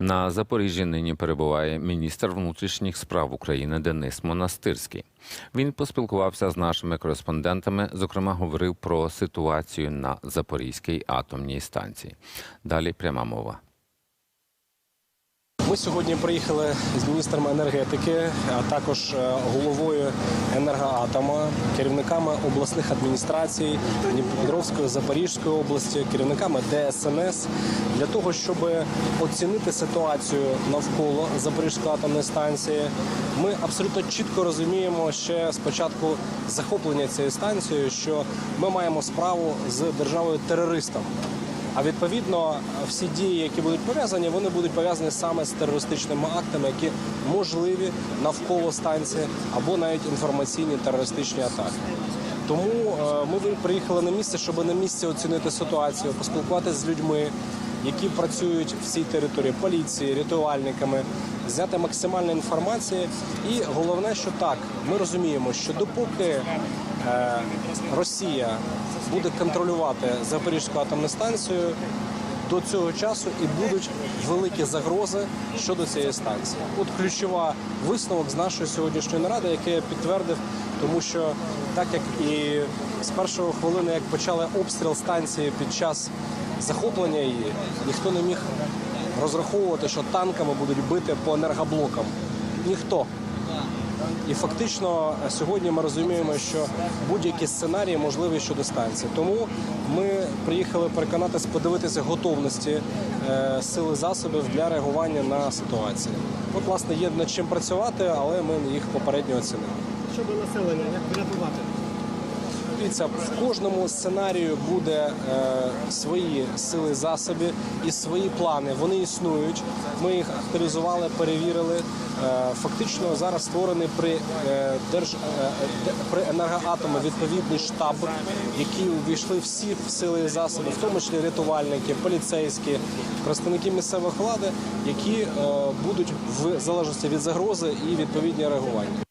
На Запоріжжі нині перебуває міністр внутрішніх справ України Денис Монастирський. Він поспілкувався з нашими кореспондентами. Зокрема, говорив про ситуацію на Запорізькій атомній станції. Далі пряма мова. Ми сьогодні приїхали з міністром енергетики, а також е, головою енергоатома, керівниками обласних адміністрацій Дніпропетровської, Запорізької області, керівниками ДСНС для того, щоб оцінити ситуацію навколо Запорізької атомної станції. Ми абсолютно чітко розуміємо ще з початку захоплення цієї станції, що ми маємо справу з державою терористом. А відповідно, всі дії, які будуть пов'язані, вони будуть пов'язані саме з терористичними актами, які можливі навколо станції або навіть інформаційні терористичні атаки. Тому е, ми приїхали на місце, щоб на місці оцінити ситуацію, поспілкуватися з людьми, які працюють в цій території, поліції, рятувальниками, взяти максимальну інформацію. І головне, що так, ми розуміємо, що допоки е, Росія буде контролювати Запорізьку атомну станцію, до цього часу і будуть великі загрози щодо цієї станції. От ключова висновок з нашої сьогоднішньої наради, який я підтвердив, тому що так як і з першої хвилини, як почали обстріл станції під час захоплення її, ніхто не міг розраховувати, що танками будуть бити по енергоблокам. Ніхто. І фактично е, сьогодні ми розуміємо, що будь-які сценарії можливі щодо станції. Тому ми приїхали переконатися, подивитися готовності е, сили засобів для реагування на ситуацію. От, власне, є над чим працювати, але ми їх попередньо оцінили. щодо населення, як врятувати? Дивіться, в кожному сценарію буде е, свої сили засоби і свої плани. Вони існують. Ми їх актуалізували, перевірили. Е, фактично зараз створений при е, держ е, при енергоатомі відповідний штаб, який увійшли всі сили і засоби, в тому числі рятувальники, поліцейські, представники місцевих влади, які е, будуть в залежності від загрози і відповідні реагування.